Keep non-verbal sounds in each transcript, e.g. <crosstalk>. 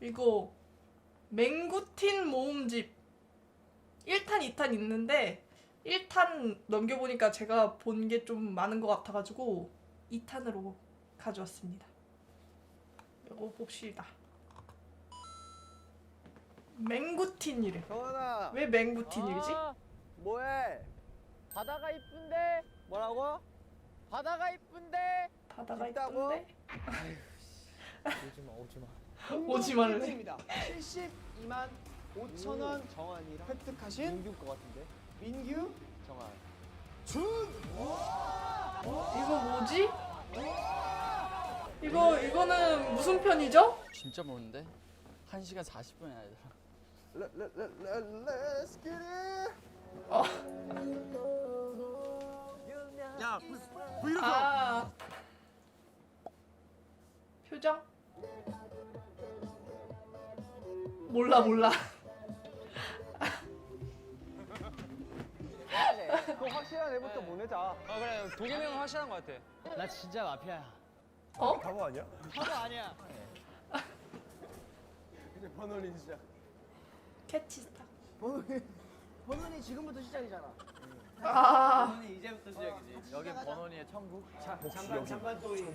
이거 맹구틴 모음집 1탄, 2탄 있는데 1탄 넘겨보니까 제가 본 게 좀 많은 것 같아가지고 2탄으로 가져왔습니다. 이거 봅시다. 맹구틴이래. 정원아 왜 맹구틴이지? 아, 뭐해? 바다가 이쁜데 뭐라고? 바다가 이쁜데 바다가 있다고? 이쁜데? 오지마 오지마 오지 말래. 입니다 72만 5천 원 정환이랑 획득하신 민규 거 같은데? 민규 정환 이거 뭐지? 이거 이거는 무슨 편이죠? 진짜 모르는데 1시간 40분이 아니더라 Let's get it 어. 야 브이로그 아 표정? 몰라 몰라. 그 확실한 애부터 보내자. 아 그래. 도겸이 형 확실한 거 같아. 나 진짜 마피아야. 어? 바보 아니야? 바보 아니야. 이제 번호는 진짜 캐치 스타. 번호는 지금부터 시작이잖아. 아. 이제부터 시작이지. 여기 번원이의 천국. 잠깐 잠깐 또 이- 忘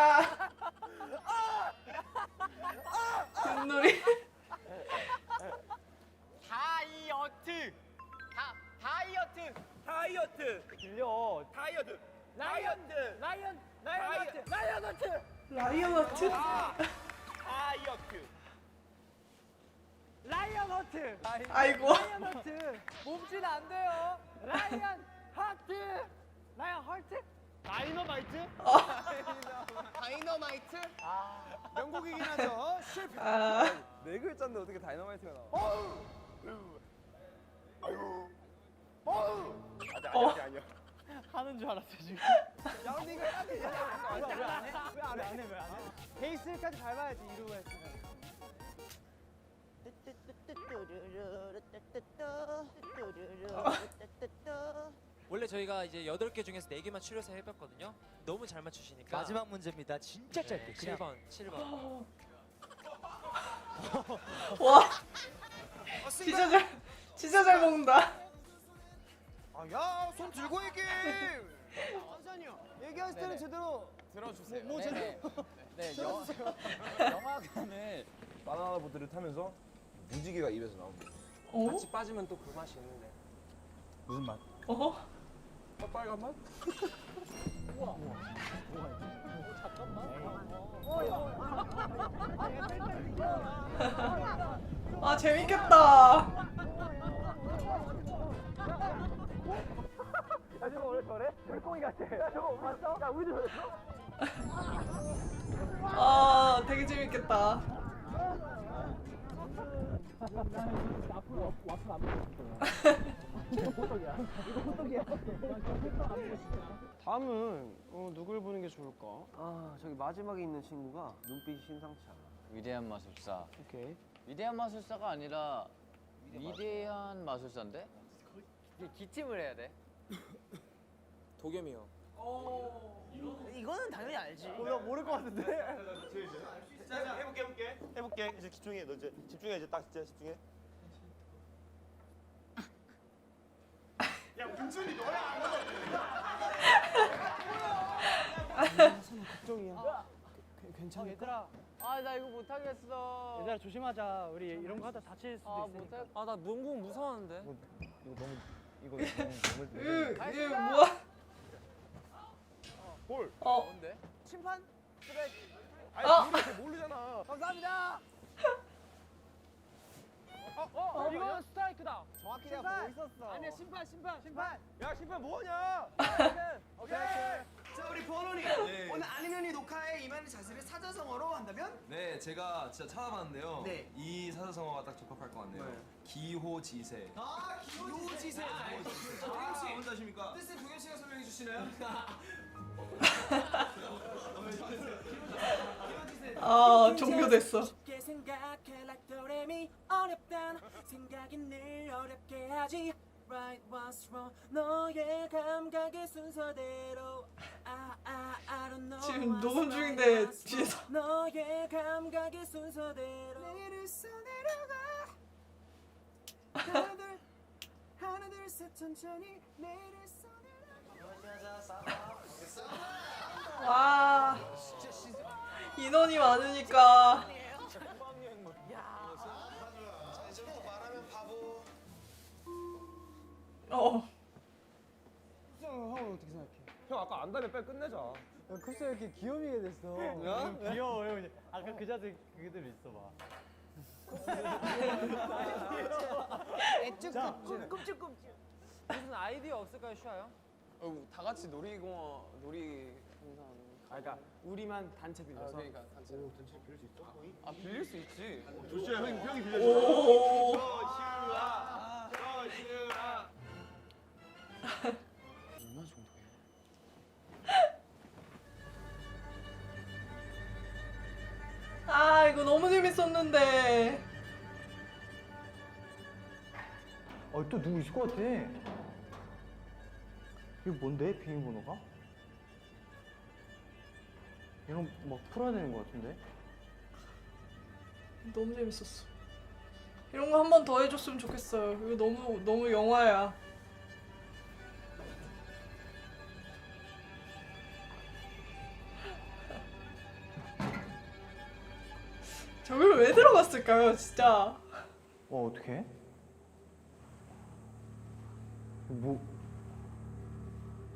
라이언어트 아이고. 라이언어트. 몸짓 안 돼요. 라이언 하트. 라이언 하트? 다이너마이트? <laughs> 다이너마이트? 명곡이긴 하죠. 실패. 아. 네 글자인데 어떻게 다이너마이트가 나와? 어. 아니 아니야 하는 줄 알았어 지금. 야 근데 이거 해야 돼. 왜안 해? 왜 안 해? 왜 안 해? 베이스까지 밟아야지 이루고 했으면 원래 저희가 이제 8개 중에서 4개만 추려서 해봤거든요. 너무 잘 맞추시니까 마지막 문제입니다 진짜 짧게 네, 그냥 7번, 7번. 와. 진짜 잘 진짜 잘 먹는다. 아야 손 들고 얘기 선san이요 얘기할 때는. 제대로 들어주세요 뭐, 뭐 네네. 네 영, 영화관을 바나나 보트를 타면서 무지개가 입에서 나옵니다. 어? 같이 빠지면 또 그 맛이 있는데 무슨 맛? 어? 빨간 맛? 아 재밌겠다. 야 저거 원래 저래? 물고기 같아 야 저거 봤어? 야 우리도 저랬어? 아 되게 재밌겠다. 다음은 어, 누굴 보는 게 좋을까? 아 저기 마지막에 있는 친구가 눈빛이 심상치 않아 위대한 마술사 오케이 위대한 마술사가 아니라 위대한 마술사인데? 기침을 해야 돼 도겸이 형. 이거는 당연히 알지. 야 모를 것 같은데? 자, 자 해볼게 해볼게. 해볼게. 이제 집중해 너 이제. 집중해 이제 딱 진짜 집중해. 야 문준이 너야 걱정이야. 괜찮아 얘들아. 아 나 이거 못하겠어. 얘들아 조심하자. 우리 이런 거 하다 다칠 수도 아, 있으니까. 아나 농구 무서웠는데. 이거 너무 이거 너무 너무 으, 너무 으뭐야? 볼 어. 뭔데? 심판? 그래 아니 어. 모르 모르잖아 감사합니다 어, 어, 이거 스트라이크다 정확히 심판! 내가 보고 있었어 아니야 심판 심판 심판 야 심판 뭐하냐 <laughs> 오케이 자 우리 번호니 오늘 아니면이 녹화에 임하는 자세를 사자성어로 한다면? 네, 제가 진짜 찾아봤는데요. 네. 이 사자성어가 딱 적합할 것 같네요. 기호지세. 아 기호지세 도겸씨 뭔지 아십니까? 뜻을 도겸 씨가 설명해 주시나요? <laughs> <laughs> 아 종료됐어. 생각해 like 도레미 어렵단 생각이 늘 어렵게 하지. Right what's wrong? 너의 감각의 순서대로. 아, 아, I don't know 지금 what's 녹음 right, 중인데 what's 뒤에서 wrong. 너의 감각의 순서대로. 내일을 써내려가. 하나 둘 하나 둘 셋 천천히 내일을 써내려가. 와 인원이 많으니까 안 다음에 빨리 끝내자. 글쎄 이렇게 귀요미게 됐어 귀여워 형 아까 그 자세 그대로 있어봐 <laughs> 무슨 아이디어 없을까요 슈아 형? 어, 다 같이 놀이공원 놀이 공사 아 그러니까 우리만 단체 빌려서 그러니까 단체. 아 빌릴 수 있지. 조슈야 형 형이 빌려줘. 오. <laughs> 얼마 정도 이거 너무 재밌었는데 어, 또 누구 있을 것 같아. 이거 뭔데? 비밀번호가? 이런 막 풀어야 되는 것 같은데? 너무 재밌었어 이런 거 한 번 더 해줬으면 좋겠어요 이거 너무 너무 영화야 저걸 왜 들어갔을까요 진짜 어, 어떻게? 뭐?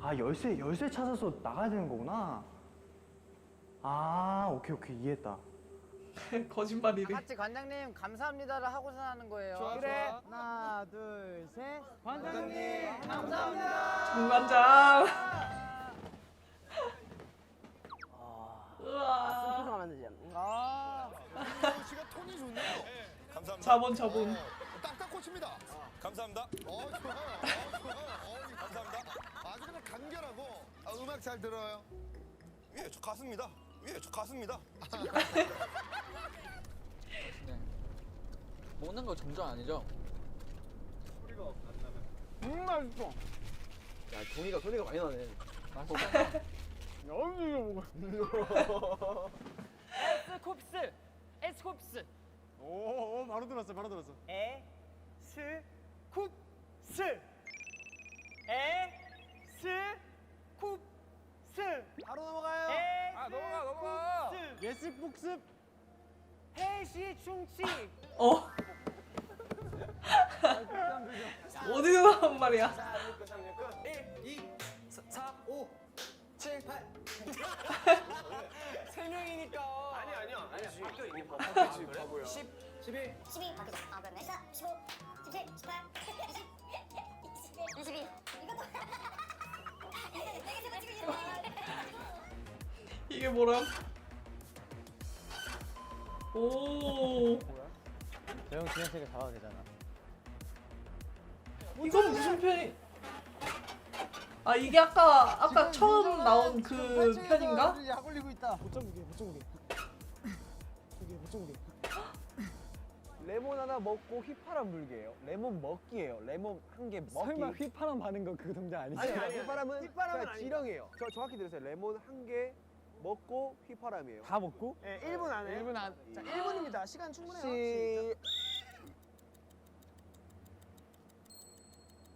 아, 열쇠, 열쇠 찾아서 나가야 되는 거구나. 아, 오케이, 오케이, 이해했다. <laughs> 거짓말이래 같이 관장님 감사합니다를 하고자 하는 거예요. 그래. 하나, 둘, 셋. 관장님, 감사합니다. 정관장 우와 하면 되지. 아. 씨가 톤이 좋네요. 감사합니다. 자본 자본 딱딱 꽂힙니다. 감사합니다. 어 좋아요. 어 좋아요. 어 감사합니다. 아주 그냥 간결하고 아, 음악 잘 들어요. 예, 저 가수입니다. 예, 저 가수입니다. <laughs> 먹는 거 정전 아니죠? 야 종이가 소리가 많이 나네. <laughs> <laughs> 에스콥스. 에스콥스. 오, 오, 바로 들었어, 바로 들었어. 에, 스, 쿱, 스. 에, 스, 쿱, 스. 바로 넘어가요. 에, 아, 넘어가, 넘어가. 예습 복습. 해시 충치. 어 어디서 나온 말이야 4, 5, 7, 8. <laughs> 세 명이니까. 아니 아니야. 아니야. 학교 이미 바보지, 바보야. 10, 11, 12 바뀌자. 아. 14, 15, 17, 18, 20, 21. 이것도. 내가 지금 이런 이게 뭐람 오형 지나치게 잡아도 되잖아. 이건 무슨 편이 아 이게 아까 아까 처음 나온 그 편인가? 약 올리고 있다. 못 잡게, 못 잡게. 저기 못 잡게. 레몬 하나 먹고 휘파람 불기예요. 레몬 먹기예요. 레몬 한 개 먹기. 설마 휘파람 바는 거 그 동작 아니지? 아니, 아니, 휘파람은 휘파람은 그냥 아니죠. 지렁이에요. 저 정확히 들으세요. 레몬 한 개 먹고 휘파람이에요. 다 먹고? 네, 1분 안에. 1분 안. 자, 1분입니다. 시간 충분해요. 시.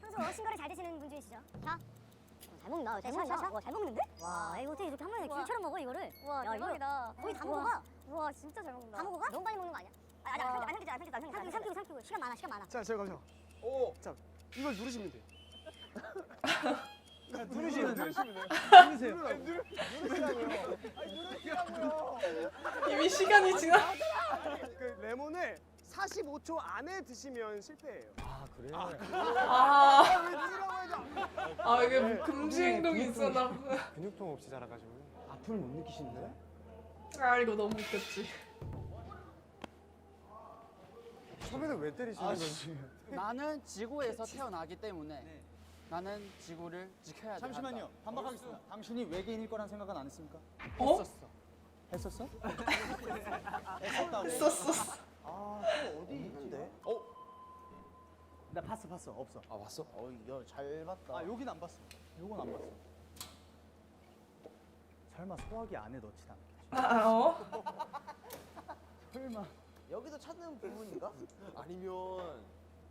평소 신거를 잘 드시는 분 중이시죠? 자. 잘 먹는다. 잘 먹는다. 와, 잘 먹는데? 와, 이거 어떻게 이렇게 한 번에 귤처럼 먹어 이거를? 와, 대박이다. 거의 다 먹어가. 와, 진짜 잘 먹는다. 다 먹어가? 너무 빨리 먹는 거 아니야? 아, 아니, 안 삼키지, 안 삼키지, 안 삼키지. 삼키고, 삼키고. 시간 많아, 시간 많아. 자, 제가 가죠. 오. 자, 이걸 누르시면 돼요. 누르시면 돼요. 누르세요. 이미 시간이 지나 그 레몬을 45초 안에 드시면 실패예요. 아 그래? 아, 왜 누르라고 하죠? 아 이게 금지 행동이 있었나 근육통 없이 자라가지고 아픔을 못 느끼시는데? 아 이거 너무 웃겼지 처음에는 왜 때리시는 거지? 나는 지구에서 태어나기 때문에 나는 지구를 지켜야 돼. 잠시만요. 반박하겠습니다. 당신이 외계인일 거란 생각은 안 했습니까? 어? 했었어. 했었어? <laughs> 했었다고. 썼어. 아, 또 어디 있는데? 어? 나 봤어, 봤어. 없어. 아 봤어? 어, 야, 잘 봤다. 아, 여긴 안 봤어. 요건 안 봤어. 설마 소화기 안에 넣진 않겠지? 아, 어? <laughs> 설마. 여기도 찾는 부분인가? 아니면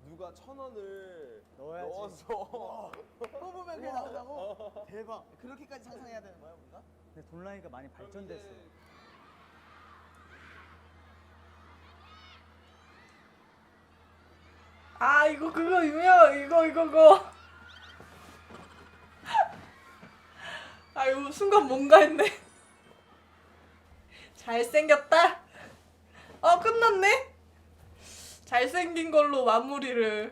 누가 천 원을 넣어야지. 넣어서 뽑으면 <laughs> 그게 나온다고? 대박. 그렇게까지 상상해야 되는 거야, 우리가? 근데 돈라이가 많이 발전됐어. 아 이거 그거 유명 이거 이거. <laughs> 아 이거 순간 뭔가 했네. <laughs> 잘생겼다. 어 끝났네. 잘생긴 걸로 마무리를.